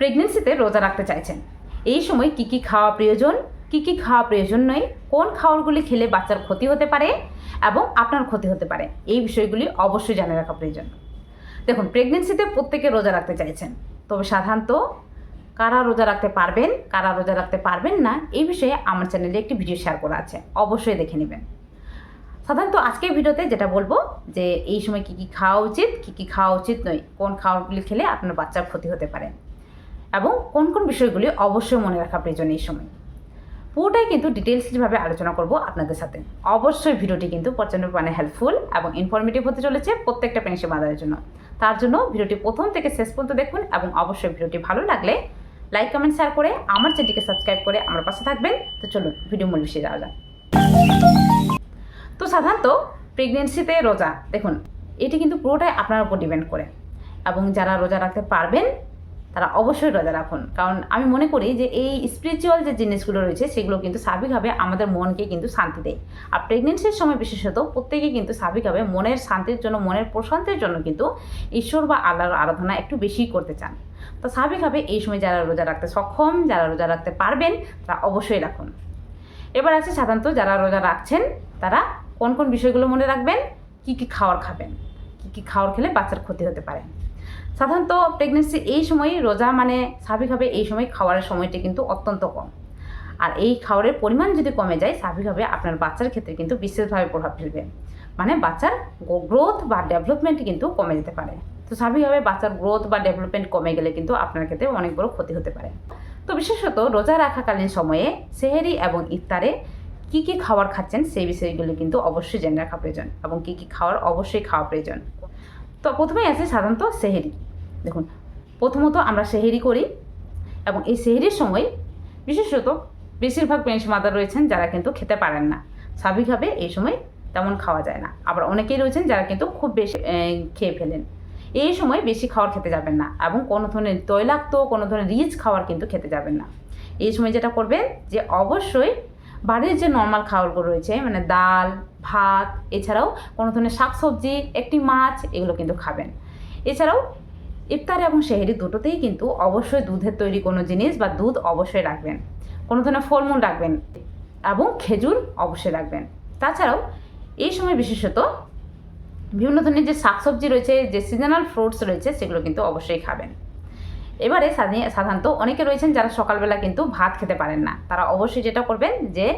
প্রেগনেন্সিতে রোজা রাখতে চাইছেন। এই সময় কি কি খাওয়া প্রয়োজন, কি কি খাওয়া প্রয়োজন নয়, কোন খাবারগুলি খেলে বাচ্চার ক্ষতি হতে পারে এবং আপনার ক্ষতি হতে পারে, এই বিষয়গুলি অবশ্যই জানে রাখা প্রয়োজন। দেখুন প্রেগনেন্সিতে প্রত্যেকে রোজা রাখতে চাইছেন। তবে সাধারণত কারা রোজা রাখতে পারবেন, কারা রোজা রাখতে পারবেন না, এই বিষয়ে আমার চ্যানেলে একটি ভিডিও শেয়ার করা আছে, অবশ্যই দেখে নেবেন। সাধারণত আজকের ভিডিওতে যেটা বলব, যে এই সময় কি কি খাওয়া উচিত, কি কি খাওয়া উচিত নয়, কোন খাওয়ারগুলি খেলে আপনার বাচ্চার ক্ষতি হতে পারে। এবং কোন কোন বিষয়গুলি অবশ্যই মনে রাখা প্রয়োজন এই সময়। পুরোটাই কিন্তু ডিটেলসভাবে আলোচনা করব আপনাদের সাথে। অবশ্যই ভিডিওটি কিন্তু প্রচণ্ড পরিমাণে হেল্পফুল এবং ইনফরমেটিভ হতে চলেছে প্রত্যেকটা প্রেগনেন্সি মাদারের জন্য। তার জন্য ভিডিওটি প্রথম থেকে শেষ পর্যন্ত দেখুন এবং অবশ্যই ভিডিওটি ভালো লাগলে লাইক কমেন্ট শেয়ার করে আমার চ্যানেলটিকে সাবস্ক্রাইব করে আমার পাশে থাকবেন। তো চলুন ভিডিও মূল বিষয়ে যাওয়া যাক। তো সাধারণত প্রেগনেন্সিতে রোজা, দেখুন, এটি কিন্তু পুরোটাই আপনার উপর ডিপেন্ড করে। এবং যারা রোজা রাখতে পারবেন তারা অবশ্যই রোজা রাখুন। কারণ আমি মনে করি যে এই স্পিরিচুয়াল যে জিনিসগুলো রয়েছে, সেগুলো কিন্তু স্বাভাবিকভাবে আমাদের মনকে কিন্তু শান্তি দেয়। আর প্রেগনেন্সির সময় বিশেষত প্রত্যেকে কিন্তু স্বাভাবিকভাবে মনের শান্তির জন্য, মনের প্রশান্তির জন্য কিন্তু ঈশ্বর বা আল্লাহর আরাধনা একটু বেশি করতে চান। তো স্বাভাবিকভাবে এই সময় যারা রোজা রাখতে সক্ষম, যারা রোজা রাখতে পারবেন, তারা অবশ্যই রাখুন। এবার আছে সাধারণত যারা রোজা রাখছেন, তারা কোন কোন বিষয়গুলো মনে রাখবেন? কি কি খাওয়ার খাবেন? কি কি খাওয়ার খেলে বাচ্চার ক্ষতি হতে পারে? সাধারণত প্রেগনেন্সি এই সময় রোজা মানে স্বাভাবিকভাবে এই সময় খাওয়ারের সময়টি কিন্তু অত্যন্ত কম। আর এই খাওয়ারের পরিমাণ যদি কমে যায়, স্বাভাবিকভাবে আপনার বাচ্চার ক্ষেত্রে কিন্তু বিশেষভাবে প্রভাব ফেলবে। মানে বাচ্চার গ্রোথ বা ডেভেলপমেন্ট কিন্তু কমে যেতে পারে। তো স্বাভাবিকভাবে বাচ্চার গ্রোথ বা ডেভেলপমেন্ট কমে গেলে কিন্তু আপনার ক্ষেত্রে অনেক বড় ক্ষতি হতে পারে। তো বিশেষত রোজা রাখাকালীন সময়ে সেহেরি এবং ইফতারে কী কী খাবার খাচ্ছেন সেই বিষয়গুলি কিন্তু অবশ্যই জেনে রাখা প্রয়োজন এবং কী কী খাওয়ার অবশ্যই খাওয়া প্রয়োজন। তো প্রথমেই আছে সাধারণত সেহেরি। দেখুন, প্রথমত আমরা সেহেরি করি এবং এই সেহেরির সময় বিশেষত বেশিরভাগ পেন্স মাদার রয়েছেন যারা কিন্তু খেতে পারেন না। স্বাভাবিকভাবে এই সময় তেমন খাওয়া যায় না। আবার অনেকেই রয়েছেন যারা কিন্তু খুব বেশি খেয়ে ফেলেন। এই সময় বেশি খাবার খেতে যাবেন না এবং কোনো ধরনের তৈলাক্ত, কোনো ধরনের রিচ খাবার কিন্তু খেতে যাবেন না। এই সময় যেটা করবেন যে অবশ্যই বাড়ির যে নর্মাল খাবারগুলো রয়েছে মানে ডাল ভাত, এছাড়াও কোনো ধরনের শাকসবজি, একটি মাছ, এগুলো কিন্তু খাবেন। এছাড়াও ইফতার এবং সেহেরি দুটোতেই কিন্তু অবশ্যই দুধের তৈরি কোনো জিনিস বা দুধ অবশ্যই রাখবেন। কোনো ধরনের ফলমূল রাখবেন এবং খেজুর অবশ্যই রাখবেন। তাছাড়াও এই সময় বিশেষত বিভিন্ন ধরনের যে শাকসবজি রয়েছে, যে সিজনাল ফ্রুটস রয়েছে, সেগুলো কিন্তু অবশ্যই খাবেন। এবারে সাধারণত অনেকে রয়েছেন যারা সকালবেলা কিন্তু ভাত খেতে পারেন না। তারা অবশ্যই যেটা করবেন যে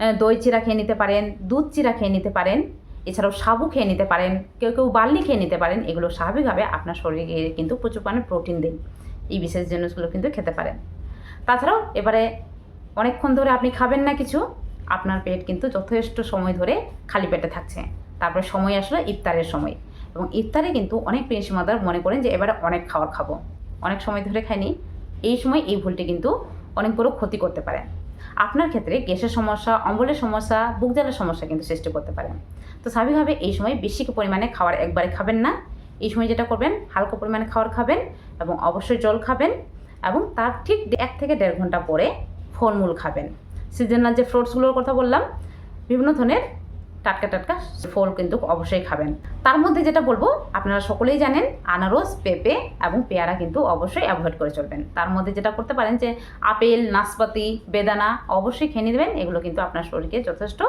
দই চিরা খেয়ে নিতে পারেন, দুধ চিরা খেয়ে নিতে পারেন, এছাড়াও সাবু খেয়ে নিতে পারেন, কেউ কেউ বার্লি খেয়ে নিতে পারেন, এগুলো স্বাভাবিকভাবে আপনার শরীরে কিন্তু প্রচুর পরিমাণে প্রোটিন দেয়। এই বিশেষ জিনিসগুলো কিন্তু খেতে পারেন। তাছাড়াও এবারে অনেকক্ষণ ধরে আপনি খাবেন না কিছু, আপনার পেট কিন্তু যথেষ্ট সময় ধরে খালি পেটে থাকছে। তারপরে সময় আসলো ইফতারের সময়। এবং ইফতারে কিন্তু অনেক পেন্সি মাদার মনে করেন যে এবারে অনেক খাবার খাব। অনেক সময় ধরে খাইনি, এই সময় এই ভুলটি কিন্তু অনেক বড় ক্ষতি করতে পারে। আপনার ক্ষেত্রে গ্যাসের সমস্যা, অম্বলের সমস্যা, বুক জ্বালার সমস্যা কিন্তু সৃষ্টি করতে পারে। তো স্বাভাবিকভাবে এই সময় বেশি পরিমাণে খাবার একবারে খাবেন না। এই সময় যেটা করবেন, হালকা পরিমাণে খাবার খাবেন এবং অবশ্যই জল খাবেন এবং তার ঠিক এক থেকে দেড় ঘণ্টা পরে ফলমূল খাবেন। সিজনাল যে ফ্রুটসগুলোর কথা বললাম, বিভিন্ন ধরনের টাটকা টাটকা ফল কিন্তু অবশ্যই খাবেন। তার মধ্যে যেটা বলব, আপনারা সকলেই জানেন, আনারস, পেঁপে এবং পেয়ারা কিন্তু অবশ্যই অ্যাভয়েড করে চলবেন। তার মধ্যে যেটা করতে পারেন যে, আপেল, নাশপাতি, বেদানা অবশ্যই খেয়ে নেবেন। এগুলো কিন্তু আপনার শরীরকে যথেষ্ট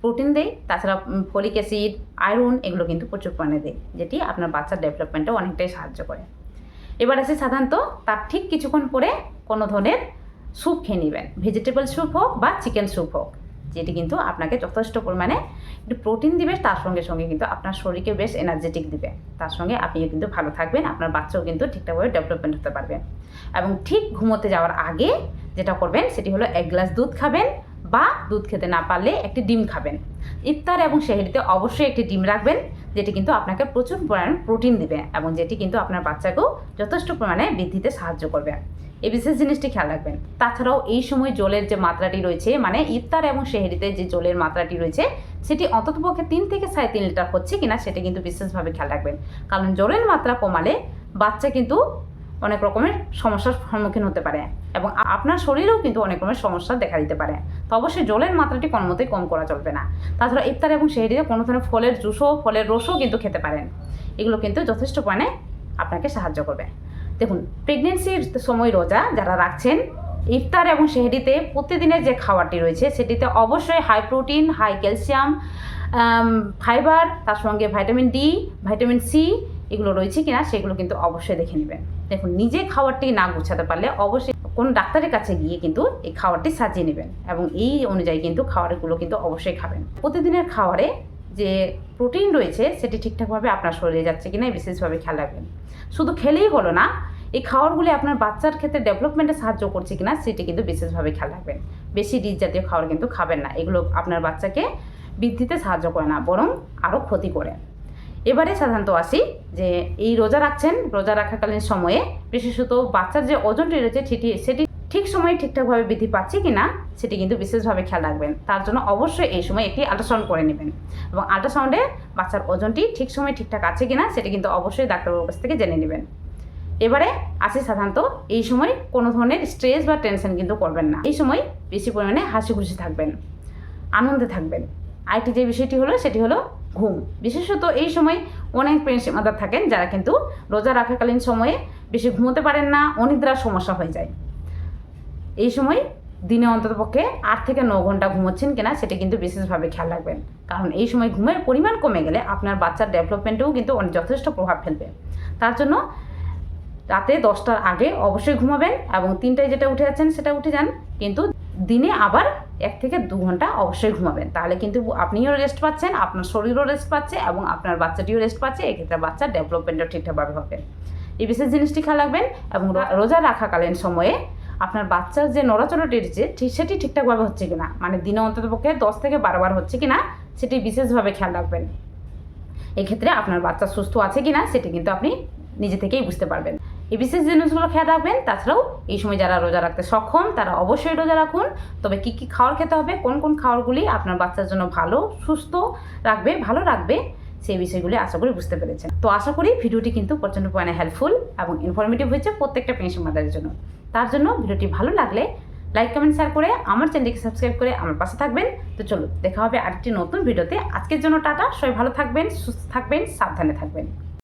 প্রোটিন দেয়। তাছাড়া ফলিক অ্যাসিড, আয়রন এগুলো কিন্তু প্রচুর পরিমাণে দেয়, যেটি আপনার বাচ্চার ডেভেলপমেন্টে অনেকটাই সাহায্য করে। এবার আছে সাধারণত, তার ঠিক কিছুক্ষণ পরে কোনো ধরনের স্যুপ খেয়ে নেবেন। ভেজিটেবল স্যুপ হোক বা চিকেন স্যুপ হোক। যেটি কিন্তু আপনাকে যথেষ্ট পরিমাণে একটু প্রোটিন দিবে, তার সঙ্গে সঙ্গে কিন্তু আপনার শরীরকে বেশ এনার্জেটিক দিবে। তার সঙ্গে আপনিও কিন্তু ভালো থাকবেন, আপনার বাচ্চাও কিন্তু ঠিকঠাকভাবে ডেভেলপমেন্ট হতে পারবে। এবং ঠিক ঘুমোতে যাওয়ার আগে যেটা করবেন, সেটি হলো এক গ্লাস দুধ খাবেন বা দুধ খেতে না পারলে একটি ডিম খাবেন। ইফতার এবং সেহেরিতে অবশ্যই একটি ডিম রাখবেন, যেটি কিন্তু আপনাকে প্রচুর পরিমাণে প্রোটিন দেবে এবং যেটি কিন্তু আপনার বাচ্চাকেও যথেষ্ট পরিমাণে বৃদ্ধিতে সাহায্য করবে। এই বিশেষ জিনিসটি খেয়াল রাখবেন। তাছাড়াও এই সময় জলের যে মাত্রাটি রয়েছে মানে ইফতার এবং সেহেরিতে যে জলের মাত্রাটি রয়েছে, সেটি অন্ততপক্ষে তিন থেকে সাড়ে তিন লিটার হচ্ছে কিনা সেটা কিন্তু বিশেষভাবে খেয়াল রাখবেন। কারণ জলের মাত্রা কমালে বাচ্চা কিন্তু অনেক রকমের সমস্যার সম্মুখীন হতে পারে এবং আপনার শরীরেও কিন্তু অনেক রকমের সমস্যা দেখা দিতে পারে। তো অবশ্যই জলের মাত্রাটি কোনো মতেই কম করা চলবে না। তাছাড়া ইফতার এবং সেহেরিতে কোনো ধরনের ফলের জুসও, ফলের রসও কিন্তু খেতে পারেন। এগুলো কিন্তু যথেষ্ট পরিমাণে আপনাকে সাহায্য করবে। দেখুন প্রেগনেন্সির সময় রোজা যারা রাখছেন, ইফতার এবং সেহরিতে প্রতিদিনের যে খাবারটি রয়েছে, সেটিতে অবশ্যই high protein high calcium fibre তার সঙ্গে ভাইটামিন ডি ভাইটামিন সি এগুলো রয়েছে কিনা সেগুলো কিন্তু অবশ্যই দেখে নেবেন। দেখুন, নিজে খাবারটি না গুছাতে পারলে অবশ্যই কোনো ডাক্তারের কাছে গিয়ে কিন্তু এই খাবারটি সাজিয়ে নেবেন এবং এই অনুযায়ী কিন্তু খাবারগুলো কিন্তু অবশ্যই খাবেন। প্রতিদিনের খাবারে যে প্রোটিন রয়েছে, সেটি ঠিকঠাকভাবে আপনার শরীরে যাচ্ছে কিনা বিশেষভাবে খেয়াল রাখবেন। শুধু খেলেই হলো না, এই খাবারগুলি আপনার বাচ্চার ক্ষেত্রে ডেভেলপমেন্টে সাহায্য করছে কিনা, সেটি কিন্তু বিশেষভাবে খেয়াল রাখবেন। বেশি রিচ জাতীয় খাবার কিন্তু খাবেন না, এগুলো আপনার বাচ্চাকে বৃদ্ধিতে সাহায্য করে না, বরং আরও ক্ষতি করে। এবারে সাধারণত আসি যে, এই রোজা রাখছেন, রোজা রাখাকালীন সময়ে বিশেষত বাচ্চার যে ওজনটি রয়েছে সেটি সেটি ঠিক সময়ে ঠিকঠাকভাবে বৃদ্ধি পাচ্ছে কি না সেটি কিন্তু বিশেষভাবে খেয়াল রাখবেন। তার জন্য অবশ্যই এই সময় একটি আল্ট্রাসাউন্ড করে নেবেন এবং আল্ট্রাসাউন্ডে বাচ্চার ওজনটি ঠিক সময়ে ঠিকঠাক আছে কি না সেটি কিন্তু অবশ্যই ডাক্তারবাবুর কাছ থেকে জেনে নেবেন। এবারে আসি সাধারণত, এই সময় কোনো ধরনের স্ট্রেস বা টেনশন কিন্তু করবেন না। এই সময় বেশি পরিমাণে হাসি খুশি থাকবেন, আনন্দে থাকবেন। আরেকটি যে বিষয়টি হলো সেটি হলো ঘুম। বিশেষত এই সময় অনেক পেন্সি মাদার থাকেন যারা কিন্তু রোজা রাখাকালীন সময়ে বেশি ঘুমোতে পারেন না অনিদ্রার সমস্যা হয়ে যায়। এই সময় দিনে অন্ততপক্ষে আট থেকে ন ঘণ্টা ঘুমোচ্ছেন কিনা সেটা কিন্তু বিশেষভাবে খেয়াল রাখবেন। কারণ এই সময় ঘুমের পরিমাণ কমে গেলে আপনার বাচ্চার ডেভেলপমেন্টেও কিন্তু অনেক যথেষ্ট প্রভাব ফেলবে। তার জন্য রাতে দশটার আগে অবশ্যই ঘুমাবেন এবং তিনটায় যেটা উঠে যাচ্ছেন সেটা উঠে যান। কিন্তু দিনে আবার এক থেকে দু ঘণ্টা অবশ্যই ঘুমাবেন। তাহলে কিন্তু আপনিও রেস্ট পাচ্ছেন, আপনার শরীরও রেস্ট পাচ্ছে এবং আপনার বাচ্চাটিও রেস্ট পাচ্ছে, এক্ষেত্রে বাচ্চার ডেভেলপমেন্টও ঠিকঠাকভাবে হবে। এই বিশেষ জিনিসটি খেয়াল রাখবেন এবং রোজা রাখাকালীন সময়ে আপনার বাচ্চার যে নড়াচড়াটি রয়েছে, ঠিক সেটি ঠিকঠাকভাবে হচ্ছে কিনা? মানে দিনে অন্ততপক্ষে দশ থেকে বারো বার হচ্ছে কিনা, সেটি বিশেষভাবে খেয়াল রাখবেন। এক্ষেত্রে আপনার বাচ্চা সুস্থ আছে কিনা, সেটি কিন্তু আপনি নিজে থেকেই বুঝতে পারবেন। এই বিশেষ জিনিসগুলো খেয়াল রাখবেন। তাছাড়াও এই সময় যারা রোজা রাখতে সক্ষম, তারা অবশ্যই রোজা রাখুন। তবে কী কী খাবার খেতে হবে, কোন কোন খাবারগুলি আপনার বাচ্চার জন্য ভালো, সুস্থ রাখবে, ভালো রাখবে সেই বিষয়গুলি আশা করি বুঝতে পেরেছেন। তো আশা করি ভিডিওটি কিন্তু প্রচণ্ড পরিমাণে হেল্পফুল এবং ইনফরমেটিভ হয়েছে প্রত্যেকটা পেনশন মাদারের জন্য। তার জন্য ভিডিওটি ভালো লাগলে লাইক কমেন্ট শেয়ার করে আমার চ্যানেলটিকে সাবস্ক্রাইব করে আমার পাশে থাকবেন। তো চলো দেখা হবে আরেকটি নতুন ভিডিওতে। আজকের জন্য টাটা, সবাই ভালো থাকবেন, সুস্থ থাকবেন, সাবধানে থাকবেন।